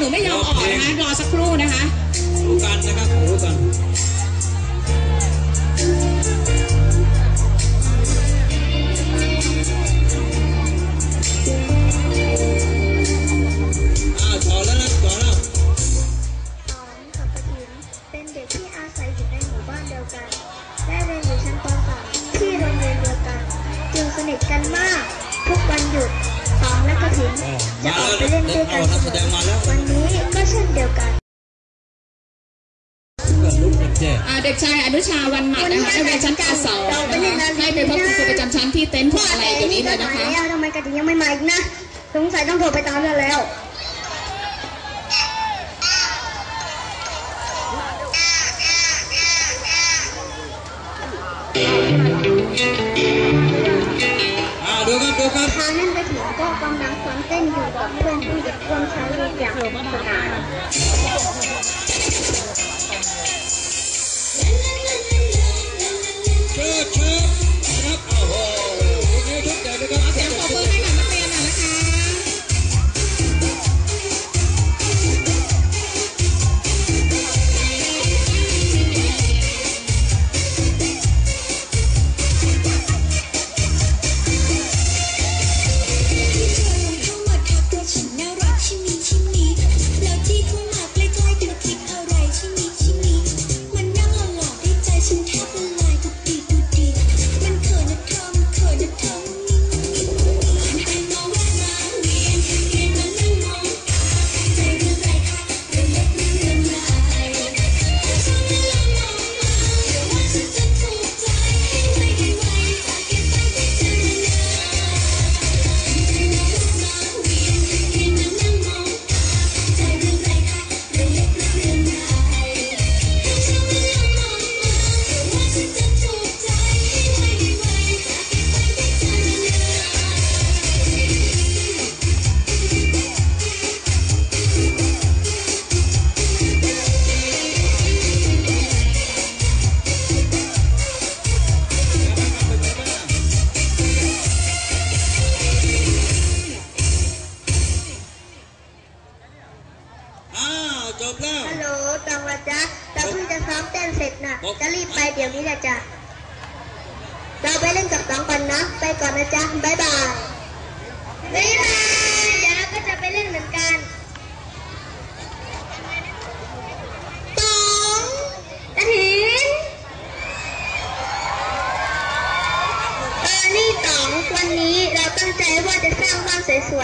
หนูไม่ยอมออกนะคะรอสักครู่นะคะรู้กันนะครับรู้กันอ่าต่อแล้วนะต่อแล้วสองกับปถิมเป็นเด็กที่อาศัยอยู่ในหมู่บ้านเดียวกันและเรียนอยู่ชั้นป .3 ที่โรงเรียนเดียวกัน จึงสนิทกันมาก ทุกวันหยุดส องและกถิมจะออกไปเล่นด้วยกันเสมอวันนี้ก็เช่นเดียวกันเกิดลุกเจ็บอ่าเด็กชายอนุชาวันหมัดนะคะนักเรียนชั้นป .2 นะคะให้ไปพบคุณครูประจำชั้นที่เต็นท์พวงอะไรเดี๋ยวนี้เลยนะคะแล้วทำไมกระดิ่งยังไม่มาอีกนะสงสัยต้องโทรไปตามกันแล้ว กระถิ่นก็กำลังซ้อมเต้นอยู่กับเพื่อนที่เด็กร่วมชั้นรู้จักสนาน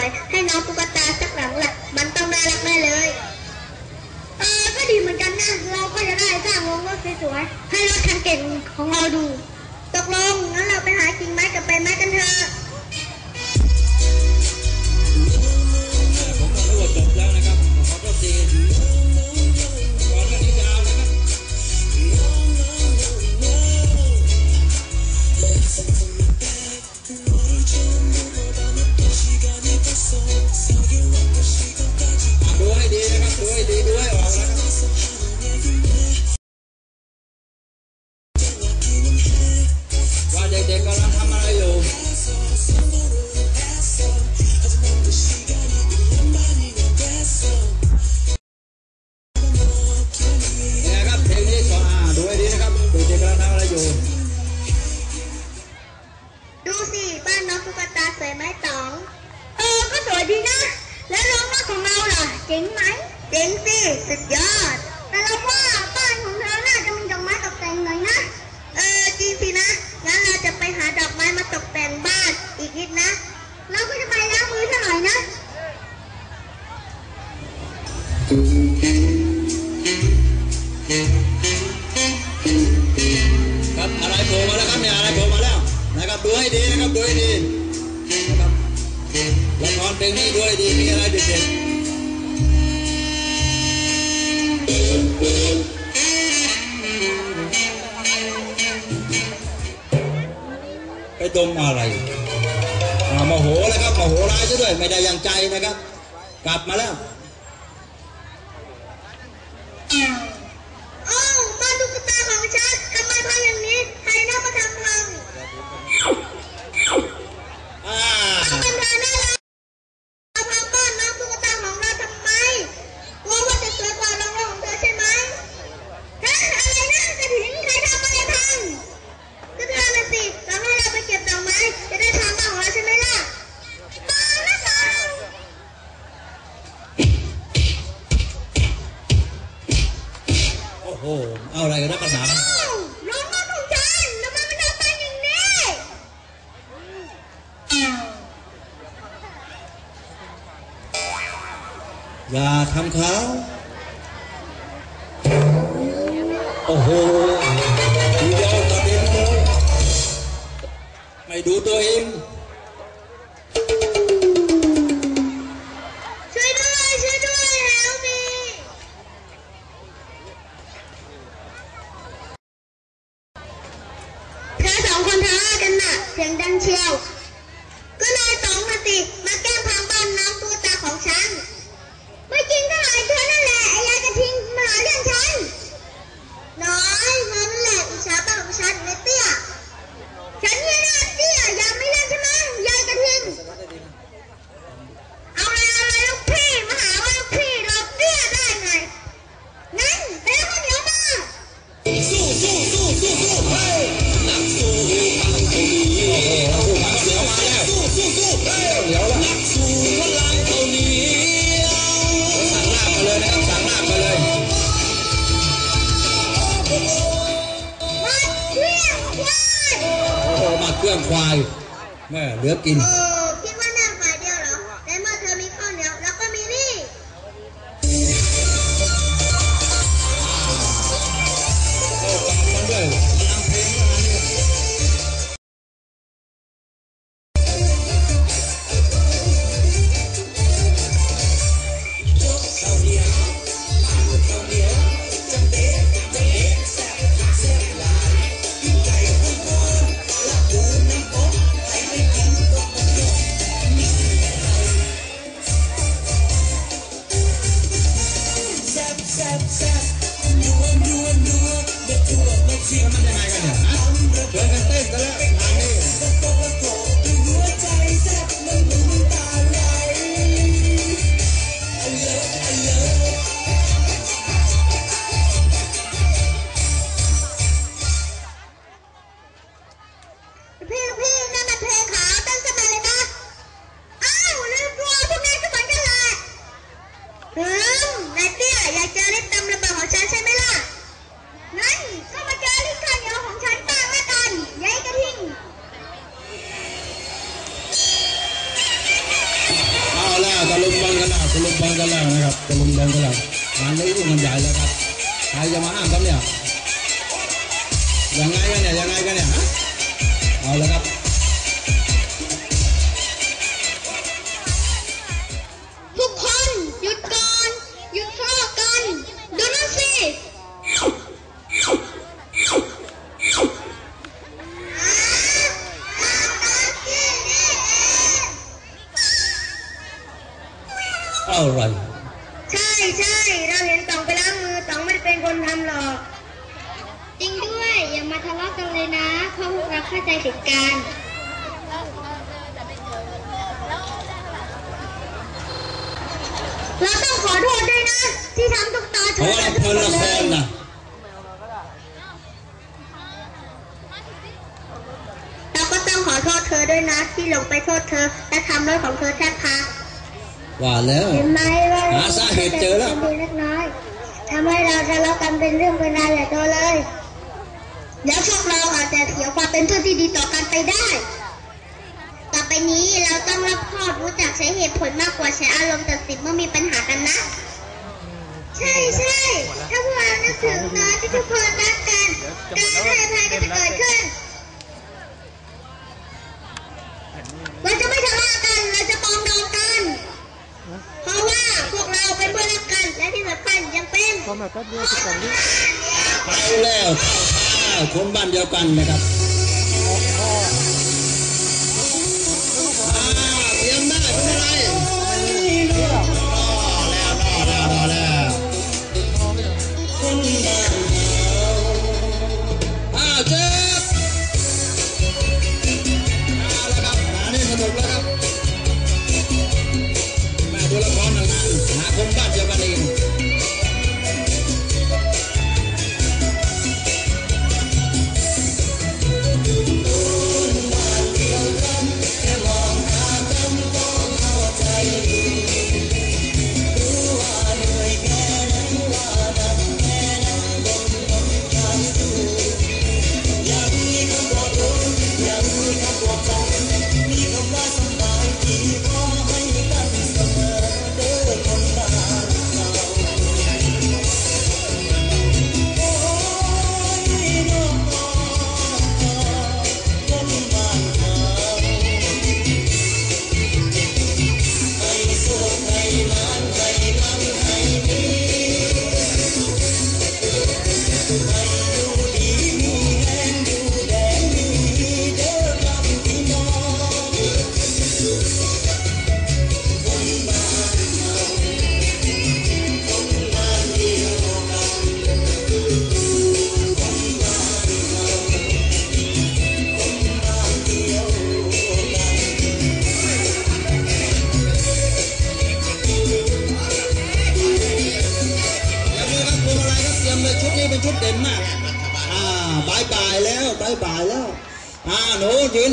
า เราล่ะเจ๋งไหมเจ๋งสิสุดยอด แต่เราว่าบ้านของเธอน่าจะมีดอกไม้ตกแต่งหน่อยนะ เออจริงสินะ งั้นเราจะไปหาดอกไม้มาตกแต่งบ้านอีกนิดนะ เราก็จะไปล้างมือซะหน่อยนะ ครับอะไรโผล่มาแล้วครับเนี่ยอะไรโผล่มาแล้วนะครับดูให้ดีนะครับดูให้ดีนะครับละครเพลงนี้ดูให้ดีมีอะไรเด็ดๆ ดมอะไรอ่าโมโหแล้วครับโมโหร้ายซะด้วยไม่ได้อยังใจนะครับ กลับมาแล้วโอ้าวบ้านตุ๊กตาของฉันทำไมทำอย่างนี้ ใครน่ามาทำพัง เอาอะไรกันนะภาษาอ้าวน้องน้องของฉันทำไมมันทำไปอย่างนี้อย่าทำเขาโอ้โหดูเดียวกระเด็นเลยไม่ดูตัวเอง ควายแม่เหลือกิน พี่ อลกันแล้วตะลุมบอลกันแล้วนะครับตะลุมบอลกันแล้วงานนี้มันใหญ่แล้วครับใครจะมาห้ามครับเนี่ยยังไงกันเนี่ยยังไงกันเนี่ยฮะเอาละครับ เราต้องขอโทษด้วยนะ ที่ทำตุ๊กตาเพราะว่าเพลินละครนะเราก็ต้องขอโทษเธอด้วยนะ ที่ลงไปโทษเธอ และทำรถของเธอแทบพังว่าแล้ว เห็นไหมว่าหาสาเหตุเจอแล้ว ป็นเล็กน้อยทำให้เราทะเลาะกันเป็นเรื่องเป็นราวใหญ่โตเลย แล้วพวกเราอาจจะเสียความเป็นเพื่อนที่ดีต่อกันไปได้ต่อ ไปนี้เราต้องรับผิดรู้จักใช้เหตุผลมากกว่าใช้อารมณ์ตัดสินเมื่อมีปัญหากันนะ ใช่ใช่ถ้าพวกเรานึกถึงตอนที่ทุกคนรักกัน การให้อภัยก็จะเกิดขึ้นเราจะไม่ทะเลาะกันเราจะปรองดองกัน เพราะว่าพวกเราเป็นเพื่อนรักกันและที่สำคัญยังเป็นเอาแล้วเข้าท่าคนบ้านเดียวกันนะครับ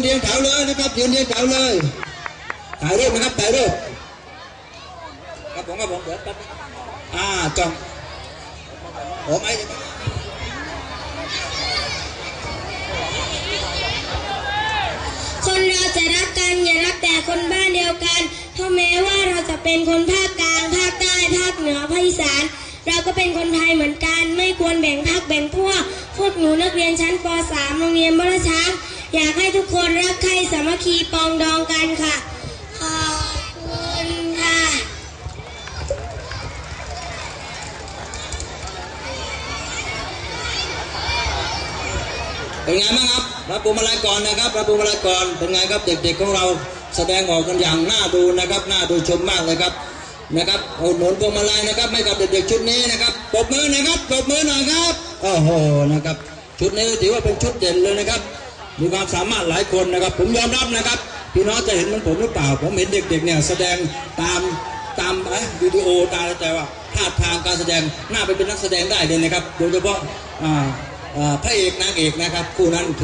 เรียงแถวเลยนะครับยืนเรียงแถวเลยถ่ายรูปนะครับถ่ายรูปครับผมครับผมเดี๋ยวแป๊บอ่าจ้องผมไอ้คนเราจะรักกันอย่ารักแต่คนบ้านเดียวกันเพราะแม้ว่าเราจะเป็นคนภาคกลางภาคใต้ภาคเหนือภาคอีสานเราก็เป็นคนไทยเหมือนกัน ไม่ควรแบ่งพรรคแบ่งพวก พวกหนูนักเรียนชั้นป .3 โรงเรียนบ้านช้าง อยากให้ทุกคนรักใคร่สามัคคีปองดองกันค่ะ ขอบคุณค่ะ เป็นไงบ้างครับรับปูมาลัยก่อนนะครับรับปูมาลัยก่อนเป็นไงครับเด็กๆของเราแสดงออกกันอย่างน่าดูนะครับน่าดูชมมากเลยครับนะครับอุดหนุนพวงมาลัยนะครับให้กับเด็กๆชุดนี้นะครับปรบมือนะครับปรบมือหน่อยครับโอ้โหนะครับ ชุดนี้ถือว่าเป็นชุดเด่นเลยนะครับ มีความสามารถหลายคนนะครับ ผมยอมรับนะครับ พี่น้องจะเห็นมันผมหรือเปล่า ผมเห็นเด็กๆเนี่ยแสดงตามตามอ้วิดีโอตามแต่ว่าท่าทางการแสดงน่าไปเป็นนักแสดงได้เลยนะครับ โดยเฉพาะพระเอกนางเอกนะครับ คู่นั้นถือ